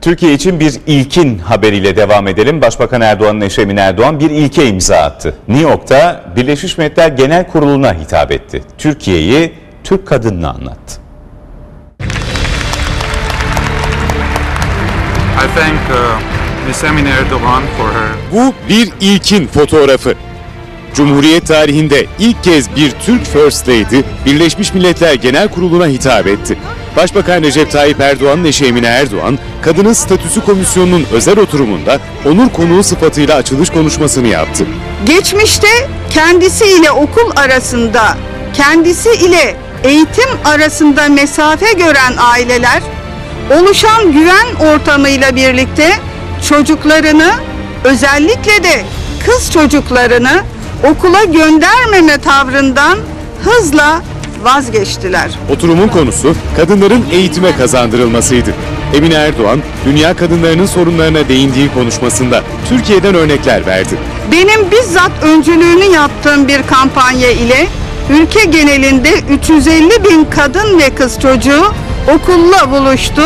Türkiye için bir ilkin haberiyle devam edelim. Başbakan Erdoğan'ın eşi Emine Erdoğan bir ilke imza attı. New York'ta Birleşmiş Milletler Genel Kurulu'na hitap etti. Türkiye'yi Türk kadınına anlattı. I thank uh, Ms. Emine Erdogan for her Bu bir ilkin fotoğrafı. Cumhuriyet tarihinde ilk kez bir Türk First Lady Birleşmiş Milletler Genel Kurulu'na hitap etti. Başbakan Recep Tayyip Erdoğan'ın eşi Emine Erdoğan, Kadının Statüsü Komisyonu'nun özel oturumunda onur konuğu sıfatıyla açılış konuşmasını yaptı. Geçmişte kendisi ile okul arasında, kendisi ile eğitim arasında mesafe gören aileler oluşan güven ortamıyla birlikte çocuklarını özellikle de kız çocuklarını okula göndermeme tavrından hızla vazgeçtiler. Oturumun konusu kadınların eğitime kazandırılmasıydı. Emine Erdoğan, dünya kadınlarının sorunlarına değindiği konuşmasında Türkiye'den örnekler verdi. Benim bizzat öncülüğünü yaptığım bir kampanya ile ülke genelinde 350 bin kadın ve kız çocuğu okulla buluştu,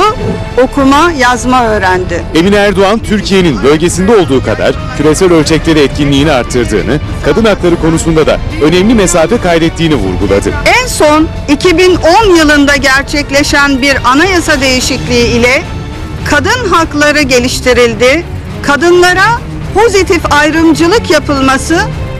okuma yazma öğrendi. Emine Erdoğan, Türkiye'nin bölgesinde olduğu kadar küresel ölçekte de etkinliğini arttırdığını, kadın hakları konusunda da önemli mesafe kaydettiğini vurguladı. En son 2010 yılında gerçekleşen bir anayasa değişikliği ile kadın hakları geliştirildi. Kadınlara pozitif ayrımcılık yapılması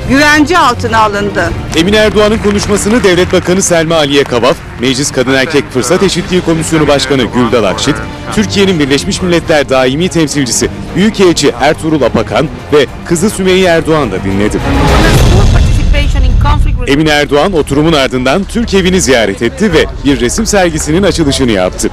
güvence altına alındı. Emine Erdoğan'ın konuşmasını Devlet Bakanı Selma Aliye Kavaf, Meclis Kadın Erkek Fırsat Eşitliği Komisyonu Başkanı Güldal Akşit, Türkiye'nin Birleşmiş Milletler Daimi Temsilcisi Büyükelçi Ertuğrul Apakan ve kızı Sümeyye Erdoğan da dinledi. Emine Erdoğan oturumun ardından Türk evini ziyaret etti ve bir resim sergisinin açılışını yaptı.